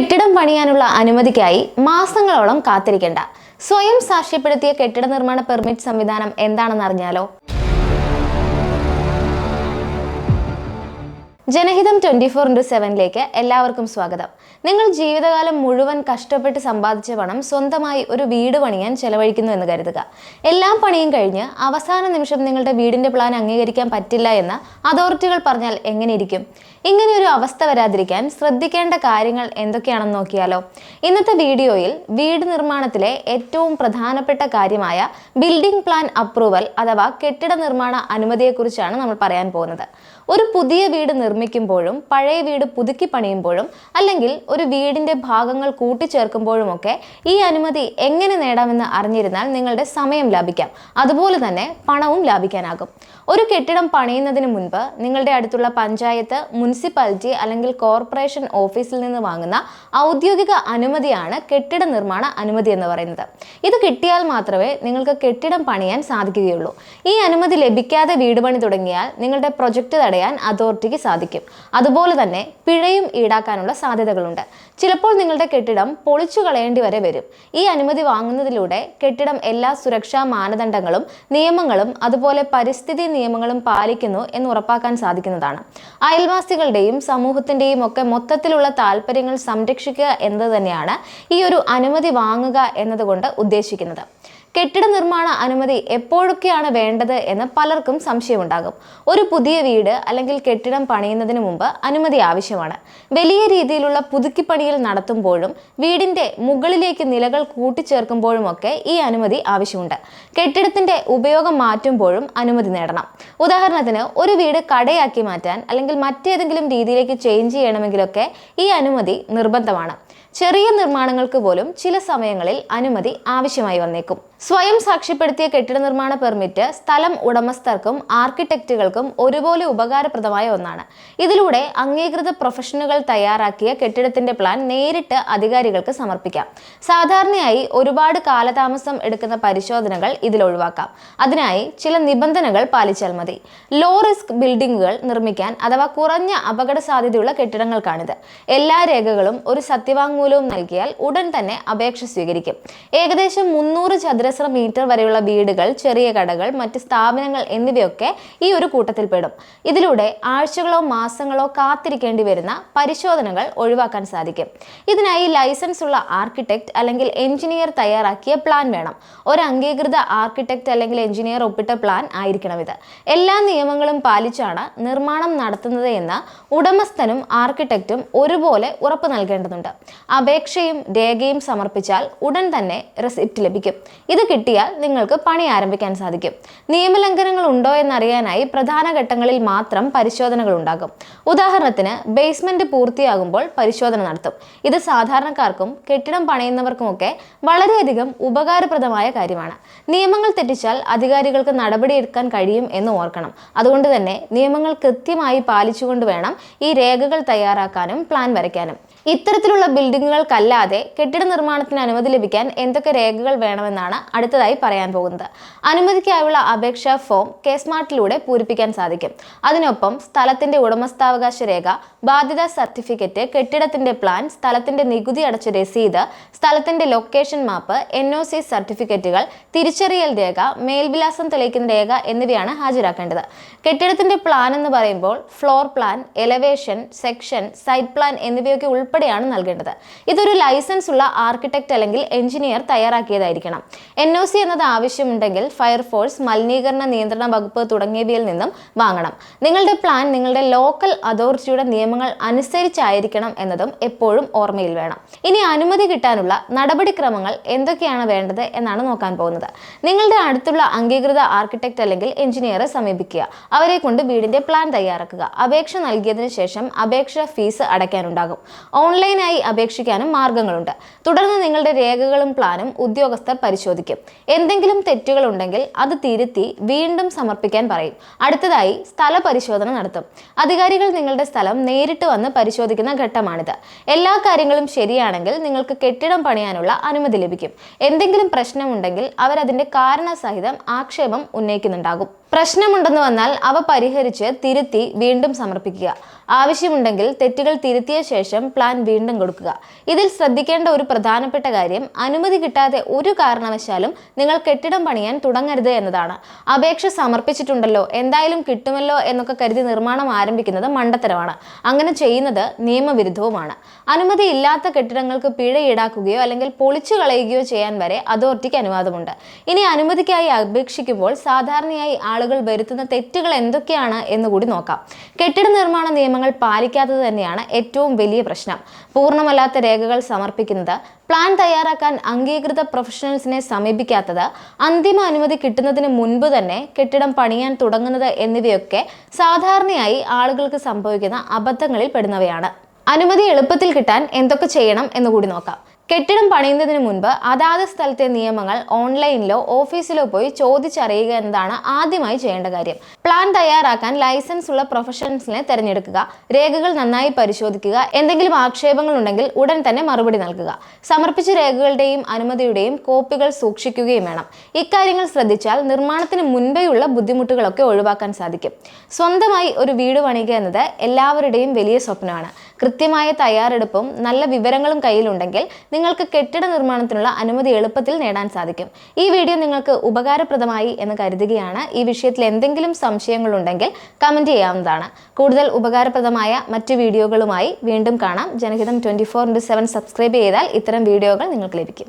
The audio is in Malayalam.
കെട്ടിടം പണിയാനുള്ള അനുമതിക്കായി മാസങ്ങളോളം കാത്തിരിക്കേണ്ട. സ്വയം സാക്ഷ്യപ്പെടുത്തിയ കെട്ടിട നിർമ്മാണ പെർമിറ്റ് സംവിധാനം എന്താണെന്ന് അറിഞ്ഞാലോ ജനഹിതം ട്വന്റി ഫോർ ഇന്റു സെവനിലേക്ക് എല്ലാവർക്കും സ്വാഗതം. നിങ്ങൾ ജീവിതകാലം മുഴുവൻ കഷ്ടപ്പെട്ട് സമ്പാദിച്ച പണം സ്വന്തമായി ഒരു വീട് പണിയാൻ ചെലവഴിക്കുന്നു എന്ന് കരുതുക. എല്ലാ പണിയും കഴിഞ്ഞ് അവസാന നിമിഷം നിങ്ങളുടെ വീടിന്റെ പ്ലാൻ അംഗീകരിക്കാൻ പറ്റില്ല എന്ന് അതോറിറ്റികൾ പറഞ്ഞാൽ എങ്ങനെയിരിക്കും ഇങ്ങനെ ഒരു അവസ്ഥ വരാതിരിക്കാൻ ശ്രദ്ധിക്കേണ്ട കാര്യങ്ങൾ എന്തൊക്കെയാണെന്ന് നോക്കിയാലോ? ഇന്നത്തെ വീഡിയോയിൽ വീട് നിർമ്മാണത്തിലെ ഏറ്റവും പ്രധാനപ്പെട്ട കാര്യമായ ബിൽഡിംഗ് പ്ലാൻ അപ്രൂവൽ അഥവാ കെട്ടിട നിർമ്മാണ അനുമതിയെക്കുറിച്ചാണ് നമ്മൾ പറയാൻ പോകുന്നത്. ഒരു പുതിയ വീട് നിർമ്മിക്കുമ്പോഴും പഴയ വീട് പുതുക്കി പണിയുമ്പോഴും അല്ലെങ്കിൽ ഒരു വീടിന്റെ ഭാഗങ്ങൾ കൂട്ടിച്ചേർക്കുമ്പോഴുമൊക്കെ ഈ അനുമതി എങ്ങനെ നേടാമെന്ന് അറിഞ്ഞിരുന്നാൽ നിങ്ങളുടെ സമയം ലാഭിക്കാം. അതുപോലെ തന്നെ പണവും ലാഭിക്കാനാകും. ഒരു കെട്ടിടം പണിയുന്നതിന് മുൻപ് നിങ്ങളുടെ അടുത്തുള്ള പഞ്ചായത്ത് മുനിസിപ്പാലിറ്റി അല്ലെങ്കിൽ കോർപ്പറേഷൻ ഓഫീസിൽ നിന്ന് വാങ്ങുന്ന ഔദ്യോഗിക അനുമതിയാണ് കെട്ടിട നിർമ്മാണ അനുമതി എന്ന് പറയുന്നത്. ഇത് കിട്ടിയാൽ മാത്രമേ നിങ്ങൾക്ക് കെട്ടിടം പണിയാൻ സാധിക്കുകയുള്ളൂ. ഈ അനുമതി ലഭിക്കാതെ വീട് പണി തുടങ്ങിയാൽ നിങ്ങളുടെ പ്രൊജക്റ്റ് തടയാൻ അതോറിറ്റിക്ക് സാധിക്കും. അതുപോലെ തന്നെ പിഴയും ഈടാക്കാനുള്ള സാധ്യതകളുണ്ട്. ചിലപ്പോൾ നിങ്ങളുടെ കെട്ടിടം പൊളിച്ചു കളയേണ്ടി വരെ വരും. ഈ അനുമതി വാങ്ങുന്നതിലൂടെ കെട്ടിടം എല്ലാ സുരക്ഷാ മാനദണ്ഡങ്ങളും നിയമങ്ങളും അതുപോലെ പരിസ്ഥിതി നിയമങ്ങളും പാലിക്കുന്നു എന്ന് ഉറപ്പാക്കാൻ സാധിക്കുന്നതാണ്. അയൽവാസികളുടെയും സമൂഹത്തിന്റെയും ഒക്കെ മൊത്തത്തിലുള്ള താല്പര്യങ്ങൾ സംരക്ഷിക്കുക എന്നത് തന്നെയാണ് ഈ ഒരു അനുമതി വാങ്ങുക എന്നതുകൊണ്ട് ഉദ്ദേശിക്കുന്നത്. കെട്ടിട നിർമ്മാണ അനുമതി എപ്പോഴൊക്കെയാണ് വേണ്ടത് എന്ന് പലർക്കും സംശയമുണ്ടാകും. ഒരു പുതിയ വീട് അല്ലെങ്കിൽ കെട്ടിടം പണിയുന്നതിന് മുമ്പ് അനുമതി ആവശ്യമാണ്. വലിയ രീതിയിലുള്ള പുതുക്കിപ്പണികൾ നടത്തുമ്പോഴും വീടിന്റെ മുകളിലേക്ക് നിലകൾ കൂട്ടിച്ചേർക്കുമ്പോഴുമൊക്കെ ഈ അനുമതി ആവശ്യമുണ്ട്. കെട്ടിടത്തിന്റെ ഉപയോഗം മാറ്റുമ്പോഴും അനുമതി നേടണം. ഉദാഹരണത്തിന് ഒരു വീട് കടയാക്കി മാറ്റാൻ അല്ലെങ്കിൽ മറ്റേതെങ്കിലും രീതിയിലേക്ക് ചേഞ്ച് ചെയ്യണമെങ്കിലൊക്കെ ഈ അനുമതി നിർബന്ധമാണ്. ചെറിയ നിർമ്മാണങ്ങൾക്ക് പോലും ചില സമയങ്ങളിൽ അനുമതി ആവശ്യമായി വന്നേക്കും. സ്വയം സാക്ഷ്യപ്പെടുത്തിയ കെട്ടിട നിർമ്മാണ പെർമിറ്റ് സ്ഥലം ഉടമസ്ഥർക്കും ആർക്കിടെക്റ്റുകൾക്കും ഒരുപോലെ ഉപകാരപ്രദമായ ഒന്നാണ്. ഇതിലൂടെ അംഗീകൃത പ്രൊഫഷനുകൾ തയ്യാറാക്കിയ കെട്ടിടത്തിന്റെ പ്ലാൻ നേരിട്ട് അധികാരികൾക്ക് സമർപ്പിക്കാം. സാധാരണയായി ഒരുപാട് കാലതാമസം എടുക്കുന്ന പരിശോധനകൾ ഇതിൽ ഒഴിവാക്കാം. അതിനായി ചില നിബന്ധനകൾ പാലിച്ചാൽ മതി. ലോ റിസ്ക് ബിൽഡിംഗുകൾ നിർമ്മിക്കാൻ അഥവാ കുറഞ്ഞ അപകട സാധ്യതയുള്ള കെട്ടിടങ്ങൾക്കാണിത്. എല്ലാ രേഖകളും ഒരു സത്യവാങ്മൂലവും നൽകിയാൽ ഉടൻ തന്നെ അപേക്ഷ സ്വീകരിക്കും. ഏകദേശം മുന്നൂറ് ചതുരശ്ര മീറ്റർ വരെയുള്ള വീടുകൾ ചെറിയ കടകൾ മറ്റ് സ്ഥാപനങ്ങൾ എന്നിവയൊക്കെ ഈ ഒരു കൂട്ടത്തിൽപ്പെടും. ഇതിലൂടെ ആഴ്ചകളോ മാസങ്ങളോ കാത്തിരിക്കേണ്ടി വരുന്ന പരിശോധനകൾ ഒഴിവാക്കാൻ സാധിക്കും. ഇതിനായി ലൈസൻസ് ഉള്ള ആർക്കിടെക്ട് അല്ലെങ്കിൽ എഞ്ചിനീയർ തയ്യാറാക്കിയ പ്ലാൻ വേണം. ഒരു അംഗീകൃത ആർക്കിടെക്ട് അല്ലെങ്കിൽ എഞ്ചിനീയർ ഒപ്പിട്ട പ്ലാൻ ആയിരിക്കണം ഇത്. എല്ലാ നിയമങ്ങളും പാലിച്ചാണ് നിർമ്മാണം നടത്തുന്നത് എന്ന് ഉടമസ്ഥനും ആർക്കിടെക്റ്റും ഒരുപോലെ ഉറപ്പ് നൽകേണ്ടതുണ്ട്. അപേക്ഷയും രേഖയും സമർപ്പിച്ചാൽ ഉടൻ തന്നെ റെസിപ്റ്റ് ലഭിക്കും. ഇത് കിട്ടിയാൽ നിങ്ങൾക്ക് പണി ആരംഭിക്കാൻ സാധിക്കും. നിയമലംഘനങ്ങൾ ഉണ്ടോ എന്നറിയാനായി പ്രധാന ഘട്ടങ്ങളിൽ മാത്രം പരിശോധനകൾ ഉണ്ടാകും. ഉദാഹരണത്തിന് ബേസ്മെന്റ് പൂർത്തിയാകുമ്പോൾ പരിശോധന നടത്തും. ഇത് സാധാരണക്കാർക്കും കെട്ടിടം പണിയുന്നവർക്കുമൊക്കെ വളരെയധികം ഉപകാരപ്രദമായ കാര്യമാണ്. നിയമങ്ങൾ തെറ്റിച്ചാൽ അധികാരികൾക്ക് നടപടിയെടുക്കാൻ കഴിയും എന്ന് ഓർക്കണം. അതുകൊണ്ട് തന്നെ നിയമങ്ങൾ കൃത്യമായി പാലിച്ചുകൊണ്ട് വേണം ഈ രേഖകൾ തയ്യാറാക്കാനും പ്ലാൻ വരയ്ക്കാനും. ഇത്തരത്തിലുള്ള ബിൽഡിങ്ങുകൾക്കല്ലാതെ കെട്ടിട നിർമ്മാണത്തിന് അനുമതി ലഭിക്കാൻ എന്തൊക്കെ രേഖകൾ വേണമെന്നാണ് അടുത്തതായി പറയാൻ പോകുന്നത്. അനുമതിക്കായുള്ള അപേക്ഷാ ഫോം കെ സ്മാർട്ടിലൂടെ പൂരിപ്പിക്കാൻ സാധിക്കും. അതിനൊപ്പം സ്ഥലത്തിന്റെ ഉടമസ്ഥാവകാശ രേഖ ബാധ്യതാ സർട്ടിഫിക്കറ്റ് കെട്ടിടത്തിന്റെ പ്ലാൻ സ്ഥലത്തിന്റെ നികുതി അടച്ച രസീത് സ്ഥലത്തിന്റെ location map N O C സർട്ടിഫിക്കറ്റുകൾ തിരിച്ചറിയൽ രേഖ മേൽവിലാസം തെളിയിക്കുന്ന രേഖ എന്നിവയാണ് ഹാജരാക്കേണ്ടത്. കെട്ടിടത്തിന്റെ പ്ലാൻ എന്ന് പറയുമ്പോൾ floor plan elevation section site plan എന്നിവയൊക്കെ ഉൾപ്പെടെയാണ് നൽകേണ്ടത്. ഇതൊരു ലൈസൻസ് ഉള്ള ആർക്കിടെക്ട് അല്ലെങ്കിൽ എഞ്ചിനീയർ തയ്യാറാക്കിയതായിരിക്കണം. എൻ ഒ സി എന്നത് ആവശ്യമുണ്ടെങ്കിൽ ഫയർഫോഴ്സ് മലിനീകരണ നിയന്ത്രണ വകുപ്പ് തുടങ്ങിയവയിൽ നിന്നും വാങ്ങണം. നിങ്ങളുടെ പ്ലാൻ നിങ്ങളുടെ ലോക്കൽ അതോറിറ്റിയുടെ നിയമങ്ങൾ അനുസരിച്ചായിരിക്കണം എന്നതും എപ്പോഴും ഓർമ്മയിൽ വേണം. ഇനി അനുമതി കിട്ടാനുള്ള നടപടിക്രമങ്ങൾ എന്തൊക്കെയാണ് വേണ്ടത് എന്നാണ് നോക്കാൻ പോകുന്നത്. നിങ്ങളുടെ അടുത്തുള്ള അംഗീകൃത ആർക്കിടെക്ട് അല്ലെങ്കിൽ എഞ്ചിനീയറെ സമീപിക്കുക. അവരെ കൊണ്ട് വീടിന്റെ പ്ലാൻ തയ്യാറാക്കുക. അപേക്ഷ നൽകിയതിനു ശേഷം അപേക്ഷ ഫീസ് അടയ്ക്കാനുണ്ടാകും. ഓൺലൈനായി അപേക്ഷിക്കാനും മാർഗങ്ങളുണ്ട്. തുടർന്ന് നിങ്ങളുടെ രേഖകളും പ്ലാനും ഉദ്യോഗസ്ഥർ പരിശോധിക്കും. എന്തെങ്കിലും തെറ്റുകൾ ഉണ്ടെങ്കിൽ അത് തിരുത്തി വീണ്ടും സമർപ്പിക്കാൻ പറയും. അടുത്തതായി സ്ഥല പരിശോധന നടത്തും. അധികാരികൾ നിങ്ങളുടെ സ്ഥലം നേരിട്ട് വന്ന് പരിശോധിക്കുന്ന ഘട്ടമാണിത്. എല്ലാ കാര്യങ്ങളും ശരിയാണെങ്കിൽ നിങ്ങൾക്ക് കെട്ടിടം പണിയാനുള്ള അനുമതി ലഭിക്കും. എന്തെങ്കിലും പ്രശ്നമുണ്ടെങ്കിൽ അവരതിന്റെ കാരണസഹിതം ആക്ഷേപം ഉന്നയിക്കുന്നുണ്ടാകും. പ്രശ്നമുണ്ടെന്ന് വന്നാൽ അവ പരിഹരിച്ച് തിരുത്തി വീണ്ടും സമർപ്പിക്കുക. ആവശ്യമുണ്ടെങ്കിൽ തെറ്റുകൾ തിരുത്തിയ ശേഷം പ്ലാൻ വീണ്ടും കൊടുക്കുക. ഇതിൽ ശ്രദ്ധിക്കേണ്ട ഒരു പ്രധാനപ്പെട്ട കാര്യം അനുമതി കിട്ടാതെ ഒരു കാരണവശാലും നിങ്ങൾ കെട്ടിടം പണിയാൻ തുടങ്ങരുത് എന്നതാണ്. അപേക്ഷ സമർപ്പിച്ചിട്ടുണ്ടല്ലോ എന്തായാലും കിട്ടുമല്ലോ എന്നൊക്കെ കരുതി നിർമ്മാണം ആരംഭിക്കുന്നത് മണ്ടത്തരമാണ്. അങ്ങനെ ചെയ്യുന്നത് നിയമവിരുദ്ധവുമാണ്. അനുമതി ഇല്ലാത്ത കെട്ടിടങ്ങൾക്ക് പിഴ ഈടാക്കുകയോ അല്ലെങ്കിൽ പൊളിച്ചു കളയുകയോ ചെയ്യാൻ വരെ അതോറിറ്റിക്ക് അനുവാദമുണ്ട്. ഇനി അനുമതിക്കായി അപേക്ഷിക്കുമ്പോൾ സാധാരണയായി ആളുകൾ വരുത്തുന്ന തെറ്റുകൾ എന്തൊക്കെയാണ് എന്ന് കൂടി നോക്കാം. കെട്ടിട നിർമ്മാണ നിയമങ്ങൾ പാലിക്കാത്തത് തന്നെയാണ് ഏറ്റവും വലിയ പ്രശ്നം. പൂർണമല്ലാത്ത രേഖകൾ സമർപ്പിക്കുന്നത് പ്ലാൻ തയ്യാറാക്കാൻ അംഗീകൃത പ്രൊഫഷണൽസിനെ സമീപിക്കാത്തത് അന്തിമ അനുമതി കിട്ടുന്നതിന് മുൻപ് തന്നെ കെട്ടിടം പണിയാൻ തുടങ്ങുന്നത് എന്നിവയൊക്കെ സാധാരണയായി ആളുകൾക്ക് സംഭവിക്കുന്ന അബദ്ധങ്ങളിൽ പെടുന്നവയാണ്. അനുമതി എളുപ്പത്തിൽ കിട്ടാൻ എന്തൊക്കെ ചെയ്യണം എന്ന് കൂടി നോക്കാം. കെട്ടിടം പണിയുന്നതിന് മുൻപ് അതാത് സ്ഥലത്തെ നിയമങ്ങൾ ഓൺലൈനിലോ ഓഫീസിലോ പോയി ചോദിച്ചറിയുക എന്നതാണ് ആദ്യമായി ചെയ്യേണ്ട കാര്യം. പ്ലാൻ തയ്യാറാക്കാൻ ലൈസൻസ് ഉള്ള പ്രൊഫഷണൽസിനെ തിരഞ്ഞെടുക്കുക രേഖകൾ നന്നായി പരിശോധിക്കുക എന്തെങ്കിലും ആക്ഷേപങ്ങൾ ഉണ്ടെങ്കിൽ ഉടൻ തന്നെ മറുപടി നൽകുക. സമർപ്പിച്ച രേഖകളുടെയും അനുമതിയുടെയും കോപ്പികൾ സൂക്ഷിക്കുകയും വേണം. ഇക്കാര്യങ്ങൾ ശ്രദ്ധിച്ചാൽ നിർമ്മാണത്തിന് മുൻപേയുള്ള ബുദ്ധിമുട്ടുകളൊക്കെ ഒഴിവാക്കാൻ സാധിക്കും. സ്വന്തമായി ഒരു വീട് പണിയുക എന്നത് എല്ലാവരുടെയും വലിയ സ്വപ്നമാണ്. കൃത്യമായ തയ്യാറെടുപ്പും നല്ല വിവരങ്ങളും കയ്യിലുണ്ടെങ്കിൽ നിങ്ങൾക്ക് കെട്ടിട നിർമ്മാണത്തിനുള്ള അനുമതി എളുപ്പത്തിൽ നേടാൻ സാധിക്കും. ഈ വീഡിയോ നിങ്ങൾക്ക് ഉപകാരപ്രദമായി എന്ന് കരുതുകയാണ്. ഈ വിഷയത്തിൽ എന്തെങ്കിലും സംശയങ്ങളുണ്ടെങ്കിൽ കമന്റ് ചെയ്യാവുന്നതാണ്. കൂടുതൽ ഉപകാരപ്രദമായ മറ്റ് വീഡിയോകളുമായി വീണ്ടും കാണാം. Janahitham twenty four into seven subscribe ചെയ്താൽ ഇത്തരം വീഡിയോകൾ നിങ്ങൾക്ക് ലഭിക്കും.